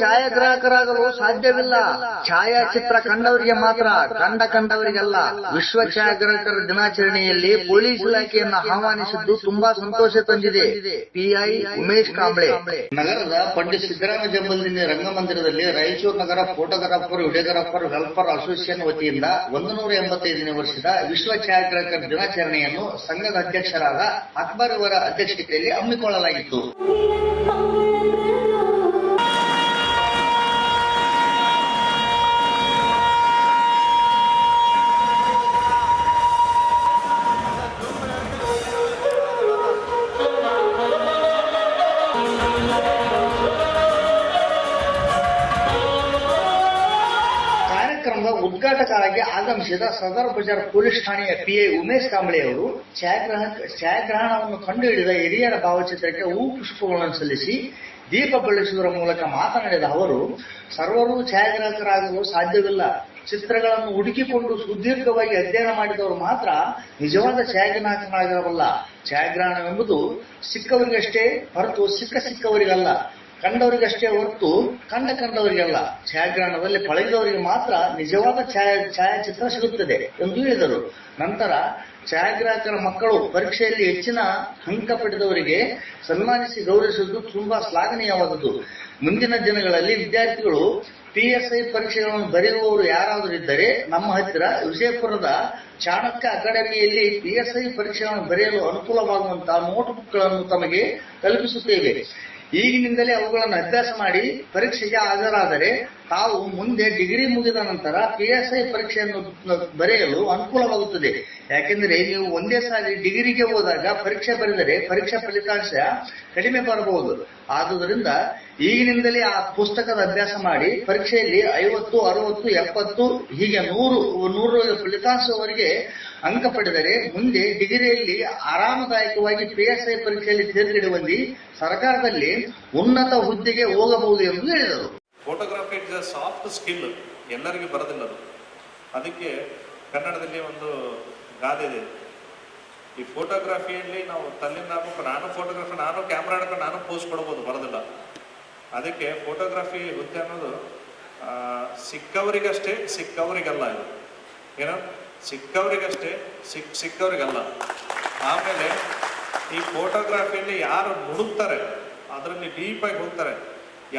ಛಾಯಾಗ್ರಾಹಕರಾಗಲು ಸಾಧ್ಯವಿಲ್ಲ. ಛಾಯಾಚಿತ್ರ ಕಂಡವರಿಗೆ ಮಾತ್ರ ಕಂಡ ಕಂಡವರಿಗೆಲ್ಲ. ವಿಶ್ವ ಛಾಯಾಗ್ರಾಹಕರ ದಿನಾಚರಣೆಯಲ್ಲಿ ಪೊಲೀಸ್ ಇಲಾಖೆಯನ್ನು ಆಹ್ವಾನಿಸಿದ್ದು ತುಂಬಾ ಸಂತೋಷ ತಂದಿದೆ. ಪಿಐ ಉಮೇಶ್ ಕಾಂಬ್ಳೆ. ನಗರದ ಪಂಡಿತ್ ಸಿದ್ದರಾಮ ಜಂಬಲ್ದಿನಿ ರಂಗಮಂದಿರದಲ್ಲಿ ರಾಯಚೂರು ನಗರ ಫೋಟೋಗ್ರಾಫರ್ ವಿಡಿಯೋಗ್ರಾಫರ್ ಹೆಲ್ಪರ್ ಅಸೋಸಿಯೇಷನ್ ವತಿಯಿಂದ ಒಂದು ನೂರ ಎಂಬತ್ತೈದನೇ ವರ್ಷದ ವಿಶ್ವ ಛಾಯಾಗ್ರಾಹಕರ ದಿನಾಚರಣೆಯನ್ನು ಸಂಘದ ಅಧ್ಯಕ್ಷರಾದ ಅಕ್ಬರ್ ಅವರ ಅಧ್ಯಕ್ಷತೆಯಲ್ಲಿ ಹಮ್ಮಿಕೊಳ್ಳಲಾಗಿತ್ತು. ಕಾರ್ಯಕ್ರಮದ ಉದ್ಘಾಟಕರಾಗಿ ಆಗಮಿಸಿದ ಸದರ್ ಬಜಾರ್ ಪೊಲೀಸ್ ಠಾಣೆಯ ಪಿಐ ಉಮೇಶ್ ಕಾಂಬಳೆ ಅವರು ಛಾಯಾಗ್ರಹ, ಛಾಯಾಗ್ರಹಣವನ್ನು ಕಂಡುಹಿಡಿದ ಹಿರಿಯರ ಭಾವಚಿತ್ರಕ್ಕೆ ಹೂ ಪುಷ್ಪಗಳನ್ನು ಸಲ್ಲಿಸಿ ದೀಪ ಬೆಳೆಸುವುದರ ಮೂಲಕ ಮಾತನಾಡಿದ ಅವರು, ಸರ್ವರೂ ಛಾಯಾಗ್ರಾಹಕರಾಗಲು ಸಾಧ್ಯವಿಲ್ಲ. ಚಿತ್ರಗಳನ್ನು ಹುಡುಕಿಕೊಂಡು ಸುದೀರ್ಘವಾಗಿ ಅಧ್ಯಯನ ಮಾಡಿದವರು ಮಾತ್ರ ನಿಜವಾದ ಛಾಯಾಗ್ರಾಹಕರಾಗಿರಬಲ್ಲ ಛಾಯಾಗ್ರಹಣವೆಂಬುದು ಸಿಕ್ಕವರಿಗಷ್ಟೇ ಹೊರತು ಸಿಕ್ಕ ಸಿಕ್ಕವರಿಗಲ್ಲ. ಕಂಡವರಿಗಷ್ಟೇ ಹೊರತು ಕಂಡ ಕಂಡವರಿಗೆಲ್ಲ. ಛಾಯಾಗ್ರಹಣದಲ್ಲಿ ಪಳಗಿದವರಿಗೆ ಮಾತ್ರ ನಿಜವಾದ ಛಾಯಾ, ಛಾಯಾಚಿತ್ರ ಸಿಗುತ್ತದೆ ಎಂದು ಹೇಳಿದರು. ನಂತರ ಛಾಯಾಗ್ರಾಹಕರ ಮಕ್ಕಳು ಪರೀಕ್ಷೆಯಲ್ಲಿ ಹೆಚ್ಚಿನ ಅಂಕ ಪಡೆದವರಿಗೆ ಸನ್ಮಾನಿಸಿ ಗೌರವಿಸುವುದು ತುಂಬಾ ಶ್ಲಾಘನೀಯವಾದದ್ದು. ಮುಂದಿನ ದಿನಗಳಲ್ಲಿ ವಿದ್ಯಾರ್ಥಿಗಳು ಪಿಎಸ್ಐ ಪರೀಕ್ಷೆಗಳನ್ನು ಬರೆಯುವವರು ಯಾರಾದರೂ ಇದ್ದರೆ ನಮ್ಮ ಹತ್ತಿರ ವಿಜಯಪುರದ ಚಾಣಕ್ಯ ಅಕಾಡೆಮಿಯಲ್ಲಿ ಪಿಎಸ್ಐ ಪರೀಕ್ಷೆಗಳನ್ನು ಬರೆಯಲು ಅನುಕೂಲವಾಗುವಂತಹ ನೋಟ್ಬುಕ್ಗಳನ್ನು ತಮಗೆ ಕಲ್ಪಿಸುತ್ತೇವೆ. ಈಗಿನಿಂದಲೇ ಅವುಗಳನ್ನು ಅಭ್ಯಾಸ ಮಾಡಿ ಪರೀಕ್ಷೆಗೆ ಹಾಜರಾದರೆ ತಾವು ಮುಂದೆ ಡಿಗ್ರಿ ಮುಗಿದ ನಂತರ ಪಿಎಸ್ಐ ಪರೀಕ್ಷೆಯನ್ನು ಬರೆಯಲು ಅನುಕೂಲವಾಗುತ್ತದೆ. ಯಾಕೆಂದರೆ ನೀವು ಒಂದೇ ಸಾರಿ ಡಿಗ್ರಿಗೆ ಹೋದಾಗ ಪರೀಕ್ಷೆ ಬರೆದರೆ ಪರೀಕ್ಷಾ ಫಲಿತಾಂಶ ಕಡಿಮೆ ಬರಬಹುದು. ಆದುದರಿಂದ ಈಗಿನಿಂದಲೇ ಆ ಪುಸ್ತಕದ ಅಭ್ಯಾಸ ಮಾಡಿ ಪರೀಕ್ಷೆಯಲ್ಲಿ ಐವತ್ತು, ಅರವತ್ತು, ಎಪ್ಪತ್ತು, ಹೀಗೆ ನೂರು ನೂರು ಫಲಿತಾಂಶವರೆಗೆ ಅಂಕ ಪಡೆದರೆ ಮುಂದೆ ಡಿಗ್ರಿಯಲ್ಲಿ ಆರಾಮದಾಯಕವಾಗಿ ಪಿಎಸ್ಐ ಪರೀಕ್ಷೆಯಲ್ಲಿ ತೇರ್ಗಡೆ ಸರ್ಕಾರದಲ್ಲಿ ಉನ್ನತ ಹುದ್ದೆಗೆ ಹೋಗಬಹುದು ಎಂದು ಹೇಳಿದರು. Photography it's a soft skill ಎಲ್ಲರಿಗೂ ಬರೋದಿಲ್ಲ ಅದು. ಅದಕ್ಕೆ ಕನ್ನಡದಲ್ಲಿ ಒಂದು ಗಾದೆ ಇದೆ. ಈ ಫೋಟೋಗ್ರಫಿಯಲ್ಲಿ ನಾವು ತಲ್ಲಿಂದ ಹಾಕೊಂಡು ನಾನು ಫೋಟೋಗ್ರಫಿ ನಾನು ಕ್ಯಾಮ್ರಾ ಹಿಡ್ಕೊಂಡು ನಾನು ಪೋಸ್ಟ್ ಕೊಡ್ಬೋದು, ಬರೋದಿಲ್ಲ. ಅದಕ್ಕೆ ಫೋಟೋಗ್ರಾಫಿ ಹುದ್ದೆ ಅನ್ನೋದು ಸಿಕ್ಕವರಿಗಷ್ಟೇ ಸಿಕ್ಕವರಿಗಲ್ಲ ಇದು. ಏನೋ? ಸಿಕ್ಕವರಿಗಷ್ಟೇ ಸಿಕ್, ಸಿಕ್ಕವರಿಗಲ್ಲ. ಆಮೇಲೆ ಈ ಫೋಟೋಗ್ರಫಿಯಲ್ಲಿ ಯಾರು ನುಡುಕ್ತಾರೆ ಅದರಲ್ಲಿ ಡೀಪಾಗಿ ಹೋಗ್ತಾರೆ,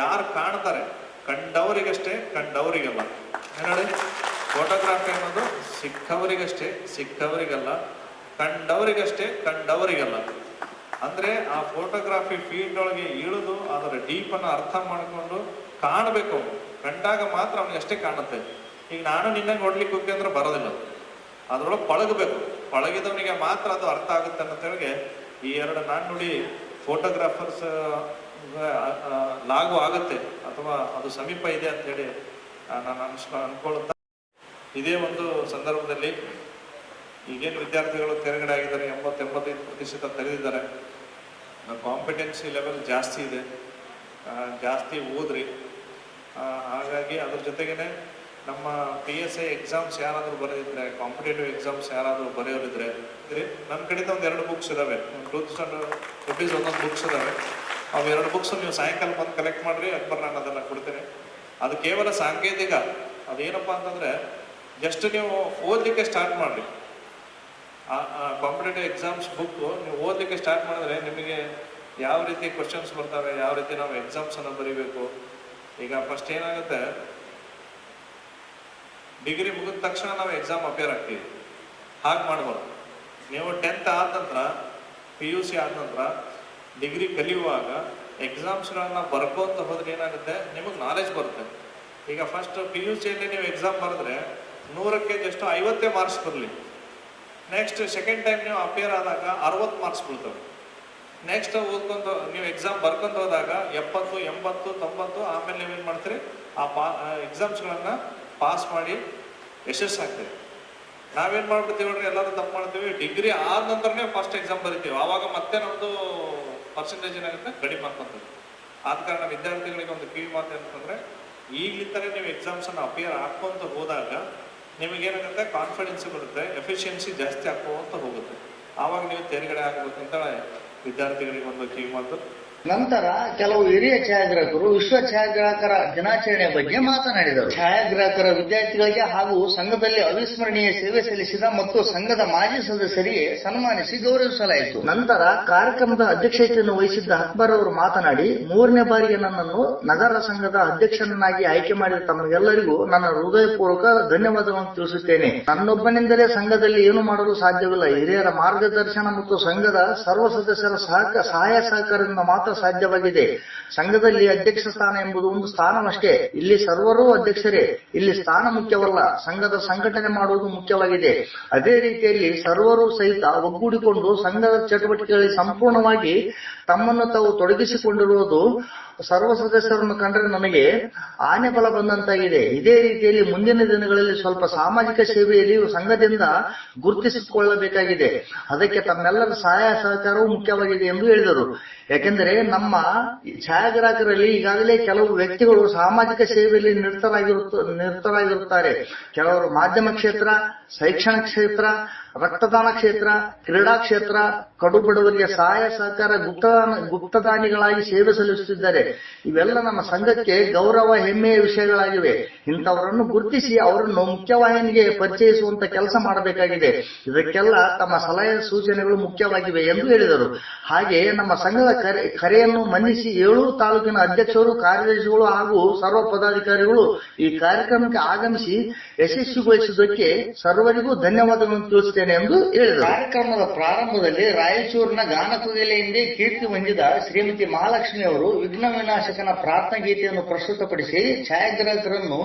ಯಾರು ಕಾಣ್ತಾರೆ ಕಂಡವರಿಗಷ್ಟೇ, ಕಂಡವರಿಗಲ್ಲ. ಏನೇಳಿ ಫೋಟೋಗ್ರಾಫಿ ಅನ್ನೋದು ಸಿಕ್ಕವರಿಗಷ್ಟೇ, ಸಿಕ್ಕವರಿಗಲ್ಲ. ಕಂಡವರಿಗಷ್ಟೇ, ಕಂಡವರಿಗಲ್ಲ. ಅಂದ್ರೆ ಆ ಫೋಟೋಗ್ರಾಫಿ ಫೀಲ್ಡ್ ಒಳಗೆ ಇಳಿದು ಅದರ ಡೀಪ್ ಅನ್ನು ಅರ್ಥ ಮಾಡಿಕೊಂಡು ಕಾಣಬೇಕು ಕಂಡಾಗ ಮಾತ್ರ ಅವನಿಗೆ ಅಷ್ಟೇ ಕಾಣುತ್ತೆ. ಈಗ ನಾನು ನಿನ್ನ ನೋಡ್ಲಿಕ್ಕೆ ಹೋಗಿ ಅಂದ್ರೆ ಬರೋದಿಲ್ಲ ಅದರೊಳಗೆ ಪಳಗಬೇಕು. ಪಳಗಿದವನಿಗೆ ಮಾತ್ರ ಅದು ಅರ್ಥ ಆಗುತ್ತೆ ಅನ್ನೋದ್ರಿಗೆ ಈ ಎರಡು ನಾಣ್ಣುಡಿ ಫೋಟೋಗ್ರಾಫರ್ಸ್ ಲಾಗು ಆಗುತ್ತೆ. ಅಥವಾ ಅದು ಸಮೀಪ ಇದೆ ಅಂತ ಹೇಳಿ ನಾನು ಅನ್ಸ್ ಅನ್ಕೊಳ್ಳುತ್ತಾ ಇದೇ ಒಂದು ಸಂದರ್ಭದಲ್ಲಿ ಈಗೇನು ವಿದ್ಯಾರ್ಥಿಗಳು ತೆರಗಡೆ ಆಗಿದ್ದಾರೆ, ಎಂಬತ್ತೆಂಬತ್ತೈದು ಪ್ರತಿಶತ ತೆರೆದಿದ್ದಾರೆ ಕಾಂಪಿಟೆನ್ಸಿ ಲೆವೆಲ್ ಜಾಸ್ತಿ ಇದೆ. ಜಾಸ್ತಿ ಓದ್ರಿ. ಹಾಗಾಗಿ ಅದ್ರ ಜೊತೆಗೇನೆ ನಮ್ಮ ಪಿ ಎಸ್ ಐ ಎಕ್ಸಾಮ್ಸ್ ಯಾರಾದರೂ ಬರೆದಿದ್ರೆ, ಕಾಂಪಿಟೇಟಿವ್ ಎಕ್ಸಾಮ್ಸ್ ಯಾರಾದರೂ ಬರೆಯೋರಿದ್ರೆ ನನ್ನ ಕಡೆಯಿಂದ ಒಂದು ಎರಡು ಬುಕ್ಸ್ ಇದಾವೆ. ಟೂ ತೌಸಂಡ್ ರುಪೀಸ್ ಒಂದೊಂದು ಬುಕ್ಸ್ ಇದಾವೆ. ಅವು ಎರಡು ಬುಕ್ಸ್ ನೀವು ಸಾಯಂಕಾಲ ಬಂದು ಕಲೆಕ್ಟ್ ಮಾಡ್ರಿ ಅಕ್ಬರ್ ನಾನು ಅದನ್ನು ಕೊಡ್ತೇನೆ. ಅದು ಕೇವಲ ಸಾಂಕೇತಿಕ. ಅದೇನಪ್ಪ ಅಂತಂದ್ರೆ ಜಸ್ಟ್ ನೀವು ಓದಲಿಕ್ಕೆ ಸ್ಟಾರ್ಟ್ ಮಾಡ್ರಿ. ಕಾಂಪಿಟೇಟಿವ್ ಎಕ್ಸಾಮ್ಸ್ ಬುಕ್ ನೀವು ಓದಲಿಕ್ಕೆ ಸ್ಟಾರ್ಟ್ ಮಾಡಿದ್ರೆ ನಿಮಗೆ ಯಾವ ರೀತಿ ಕ್ವಶನ್ಸ್ ಬರ್ತವೆ, ಯಾವ ರೀತಿ ನಾವು ಎಕ್ಸಾಮ್ಸ್ ಬರಿಬೇಕು. ಈಗ ಫಸ್ಟ್ ಏನಾಗುತ್ತೆ ಡಿಗ್ರಿ ಮುಗಿದ ತಕ್ಷಣ ನಾವು ಎಕ್ಸಾಮ್ ಅಪೇರ್ ಆಗ್ತೀವಿ. ಹಾಗೆ ಮಾಡ್ಬಾರ್ದು ನೀವು ಟೆಂತ್ ಆದ ನಂತರ ಪಿ ಯು ಸಿ ಆದ ನಂತರ ಡಿಗ್ರಿ ಕಲಿಯುವಾಗ ಎಕ್ಸಾಮ್ಸ್ಗಳನ್ನ ಬರ್ಕೋತ ಹೋದ್ರೆ ಏನಾಗುತ್ತೆ? ನಿಮಗೆ ನಾಲೆಜ್ ಬರುತ್ತೆ. ಈಗ ಫಸ್ಟ್ ಪಿ ಯು ಸಿಯಲ್ಲಿ ನೀವು ಎಕ್ಸಾಮ್ ಬರೆದ್ರೆ ನೂರಕ್ಕೆ ಜಸ್ಟ್ ಐವತ್ತೇ ಮಾರ್ಕ್ಸ್ ಬರಲಿ. ನೆಕ್ಸ್ಟ್ ಸೆಕೆಂಡ್ ಟೈಮ್ ನೀವು ಅಪೇರ್ ಆದಾಗ ಅರವತ್ತು ಮಾರ್ಕ್ಸ್ ಬೀಳ್ತವೆ. ನೆಕ್ಸ್ಟ್ ಓದ್ಕೊಂಡು ನೀವು ಎಕ್ಸಾಮ್ ಬರ್ಕೊಂತ ಹೋದಾಗ ಎಪ್ಪತ್ತು, ಎಂಬತ್ತು, ತೊಂಬತ್ತು, ಆಮೇಲೆ ಏನು ಮಾಡ್ತೀರಿ? ಆ ಪಾ ಎಕ್ಸಾಮ್ಸ್ಗಳನ್ನು ಪಾಸ್ ಮಾಡಿ ಯಶಸ್ಸಾಗ್ತೀರಿ. ನಾವೇನು ಮಾಡ್ಬಿಡ್ತೀವಿ ನೋಡ್ರಿ ಎಲ್ಲರೂ ತಪ್ಪು ಮಾಡ್ತೀವಿ. ಡಿಗ್ರಿ ಆದ ನಂತರನೇ ಫಸ್ಟ್ ಎಕ್ಸಾಮ್ ಬರಿತೀವಿ. ಆವಾಗ ಮತ್ತೆ ನಮ್ಮದು ಪರ್ಸೆಂಟೇಜ್ ಏನಾಗುತ್ತೆ? ಕಡಿಮೆ ಆಗ್ತದೆ. ಆದ ಕಾರಣ ವಿದ್ಯಾರ್ಥಿಗಳಿಗೆ ಒಂದು ಕಿವಿ ಮಾತು ಅಂತಂದ್ರೆ ಈಗ್ಲಿಂದಲೇ ನೀವು ಎಕ್ಸಾಮ್ಸನ್ನು ಅಪಿಯರ್ ಹಾಕ್ಕೊಂತ ಹೋದಾಗ ನಿಮಗೇನಾಗುತ್ತೆ? ಕಾನ್ಫಿಡೆನ್ಸ್ ಬರುತ್ತೆ ಎಫಿಷಿಯನ್ಸಿ ಜಾಸ್ತಿ ಹಾಕೋಂತ ಹೋಗುತ್ತೆ. ಆವಾಗ ನೀವು ತೇರ್ಗಡೆ ಆಗಬೇಕಂತ ವಿದ್ಯಾರ್ಥಿಗಳಿಗೆ ಒಂದು ಕಿವಿ ಮಾತು. ನಂತರ ಕೆಲವು ಹಿರಿಯ ಛಾಯಾಗ್ರಾಹಕರು, ವಿಶ್ವ ಛಾಯಾಗ್ರಾಹಕರ ದಿನಾಚರಣೆಯ ಬಗ್ಗೆ ಮಾತನಾಡಿದರು. ಛಾಯಾಗ್ರಾಹಕರ ವಿದ್ಯಾರ್ಥಿಗಳಿಗೆ ಹಾಗೂ ಸಂಘದಲ್ಲಿ ಅವಿಸ್ಮರಣೀಯ ಸೇವೆ ಸಲ್ಲಿಸಿದ ಮತ್ತು ಸಂಘದ ಮಾಜಿ ಸದಸ್ಯರಿಗೆ ಸನ್ಮಾನಿಸಿ ಗೌರವಿಸಲಾಯಿತು. ನಂತರ ಕಾರ್ಯಕ್ರಮದ ಅಧ್ಯಕ್ಷತೆಯನ್ನು ವಹಿಸಿದ್ದ ಅಕ್ಬರ್ ಅವರು ಮಾತನಾಡಿ, ಮೂರನೇ ಬಾರಿಗೆ ನನ್ನನ್ನು ನಗರ ಸಂಘದ ಅಧ್ಯಕ್ಷನನ್ನಾಗಿ ಆಯ್ಕೆ ಮಾಡಿದ ತಮಗೆಲ್ಲರಿಗೂ ನನ್ನ ಹೃದಯಪೂರ್ವಕ ಧನ್ಯವಾದಗಳನ್ನು ತಿಳಿಸುತ್ತೇನೆ. ನನ್ನೊಬ್ಬನಿಂದಲೇ ಸಂಘದಲ್ಲಿ ಏನು ಮಾಡಲು ಸಾಧ್ಯವಿಲ್ಲ. ಹಿರಿಯರ ಮಾರ್ಗದರ್ಶನ ಮತ್ತು ಸಂಘದ ಸರ್ವ ಸದಸ್ಯರ ಸಹಕ, ಸಹಾಯ ಸಹಕಾರದಿಂದ ಮಾತ್ರ ಸಾಧ್ಯವಾಗಿದೆ ಸಂಘದಲ್ಲಿ ಅಧ್ಯಕ್ಷ ಸ್ಥಾನ ಎಂಬುದು ಒಂದು ಸ್ಥಾನವಷ್ಟೇ. ಇಲ್ಲಿ ಸರ್ವರೂ ಅಧ್ಯಕ್ಷರೇ. ಇಲ್ಲಿ ಸ್ಥಾನ ಮುಖ್ಯವಲ್ಲ. ಸಂಘದ ಸಂಘಟನೆ ಮಾಡುವುದು ಮುಖ್ಯವಾಗಿದೆ ಅದೇ ರೀತಿಯಲ್ಲಿ ಸರ್ವರು ಸಹಿತ ಒಗ್ಗೂಡಿಕೊಂಡು ಸಂಘದ ಚಟುವಟಿಕೆಗಳಲ್ಲಿ ಸಂಪೂರ್ಣವಾಗಿ ತಮ್ಮನ್ನು ತಾವು ತೊಡಗಿಸಿಕೊಂಡಿರುವುದು ಸರ್ವ ಸದಸ್ಯರನ್ನು ಕಂಡ್ರೆ ನಮಗೆ ಆನೆ ಬಲ ಬಂದಂತಾಗಿದೆ. ಇದೇ ರೀತಿಯಲ್ಲಿ ಮುಂದಿನ ದಿನಗಳಲ್ಲಿ ಸ್ವಲ್ಪ ಸಾಮಾಜಿಕ ಸೇವೆಯಲ್ಲಿ ಸಂಘದಿಂದ ಗುರುತಿಸಿಕೊಳ್ಳಬೇಕಾಗಿದೆ. ಅದಕ್ಕೆ ತಮ್ಮೆಲ್ಲರ ಸಹಾಯ ಸಹಕಾರವೂ ಮುಖ್ಯವಾಗಿದೆ ಎಂದು ಹೇಳಿದರು. ಯಾಕೆಂದರೆ ನಮ್ಮ ಛಾಯಾಗ್ರಾಹಕರಲ್ಲಿ ಈಗಾಗಲೇ ಕೆಲವು ವ್ಯಕ್ತಿಗಳು ಸಾಮಾಜಿಕ ಸೇವೆಯಲ್ಲಿ ನಿರತರಾಗಿರುತ್ತ, ನಿರತರಾಗಿರುತ್ತಾರೆ. ಕೆಲವರು ಮಾಧ್ಯಮ ಕ್ಷೇತ್ರ, ಶೈಕ್ಷಣಿಕ ಕ್ಷೇತ್ರ, ರಕ್ತದಾನ ಕ್ಷೇತ್ರ, ಕ್ರೀಡಾ ಕ್ಷೇತ್ರ ಕಡು ಬಡವರಿಗೆ ಸಹಾಯ ಸಹಕಾರ ಗುಪ್ತದಾನ ಗುಪ್ತದಾನಿಗಳಾಗಿ ಸೇವೆ ಸಲ್ಲಿಸುತ್ತಿದ್ದಾರೆ. ಇವೆಲ್ಲ ನಮ್ಮ ಸಂಘಕ್ಕೆ ಗೌರವ, ಹೆಮ್ಮೆಯ ವಿಷಯಗಳಾಗಿವೆ. ಇಂಥವರನ್ನು ಗುರುತಿಸಿ ಅವರನ್ನು ಮುಖ್ಯವಾಹಿನಿಗೆ ಪರಿಚಯಿಸುವಂತ ಕೆಲಸ ಮಾಡಬೇಕಾಗಿದೆ. ಇದಕ್ಕೆಲ್ಲ ತಮ್ಮ ಸಲಹೆ ಸೂಚನೆಗಳು ಮುಖ್ಯವಾಗಿವೆ ಎಂದು ಹೇಳಿದರು. ಹಾಗೆ ನಮ್ಮ ಸಂಘದ ಕರೆ, ಕರೆಯನ್ನು ಮನ್ನಿಸಿ ಏಳು ತಾಲೂಕಿನ ಅಧ್ಯಕ್ಷರು, ಕಾರ್ಯದರ್ಶಿಗಳು ಹಾಗೂ ಸರ್ವ ಪದಾಧಿಕಾರಿಗಳು ಈ ಕಾರ್ಯಕ್ರಮಕ್ಕೆ ಆಗಮಿಸಿ ಯಶಸ್ವಿಗೊಳಿಸಿದ್ದಕ್ಕೆ ಸರ್ವರಿಗೂ ಧನ್ಯವಾದಗಳನ್ನು ತಿಳಿಸುತ್ತೇನೆ ಎಂದು ಹೇಳಿದರು. ಕಾರ್ಯಕ್ರಮದ ಪ್ರಾರಂಭದಲ್ಲಿ ರಾಯಚೂರಿನ ಗಾನಕುಗೆಲೆಯಿಂದ ಕೀರ್ತಿ ಹೊಂದಿದ ಶ್ರೀಮತಿ ಮಹಾಲಕ್ಷ್ಮಿ ಅವರು ವಿಘ್ನ ವಿನಾಶಕನ ಪ್ರಾರ್ಥನಾ ಗೀತೆಯನ್ನು ಪ್ರಸ್ತುತಪಡಿಸಿ ಛಾಯಾಗ್ರಾಹಕರನ್ನು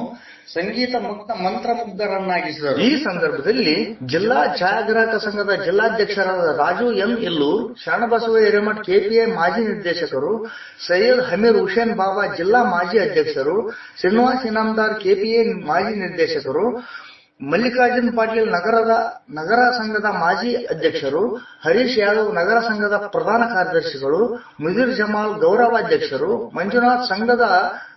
ಸಂಗೀತ ಮುಕ್ತ ಮಂತ್ರಮುಗ್ಧರನ್ನಾಗಿಸಿದರು. ಈ ಸಂದರ್ಭದಲ್ಲಿ ಜಿಲ್ಲಾ ಛಾಯಾಗ್ರಾಹಕ ಸಂಘದ ಜಿಲ್ಲಾಧ್ಯಕ್ಷರಾದ ರಾಜು ಎಂ ಇಲ್ಲೂರ್ ಶರಣಬಸವ ಹಿರೇಮಠ್ ಕೆಪಿಐ ಮಾಜಿ ನಿರ್ದೇಶಕರು ಸೈಯದ್ ಹಮೀರ್ ಹುಸೇನ್ ಬಾಬಾ ಜಿಲ್ಲಾ ಮಾಜಿ ಅಧ್ಯಕ್ಷರು, ಶ್ರೀನಿವಾಸ್ ಇನಾಮದಾರ್ ಕೆಪಿಎ ಮಾಜಿ ನಿರ್ದೇಶಕರು ಮಲ್ಲಿಕಾರ್ಜುನ್ ಪಾಟೀಲ್ ನಗರದ, ನಗರ ಸಂಘದ ಮಾಜಿ ಅಧ್ಯಕ್ಷರು, ಹರೀಶ್ ಯಾದವ್ ನಗರ ಸಂಘದ ಪ್ರಧಾನ ಕಾರ್ಯದರ್ಶಿಗಳು ಮುದಿರ್ ಜಮಾಲ್ ಗೌರವಾಧ್ಯಕ್ಷರು ಮಂಜುನಾಥ್ ಸಂಘದ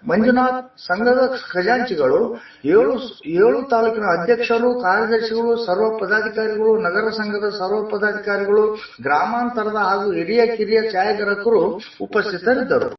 ಮಂಜುನಾಥ್ ಸಂಘದ ಖಜಾಂಚಿಗಳು, ಏಳು ಏಳು ತಾಲೂಕಿನ ಅಧ್ಯಕ್ಷರು, ಕಾರ್ಯದರ್ಶಿಗಳು, ಸರ್ವ ಪದಾಧಿಕಾರಿಗಳು, ನಗರ ಸಂಘದ ಸರ್ವ ಪದಾಧಿಕಾರಿಗಳು, ಗ್ರಾಮಾಂತರದ ಹಾಗೂ ಹಿರಿಯ ಕಿರಿಯ ಛಾಯಾಗ್ರಾಹಕರು ಉಪಸ್ಥಿತರಿದ್ದರು.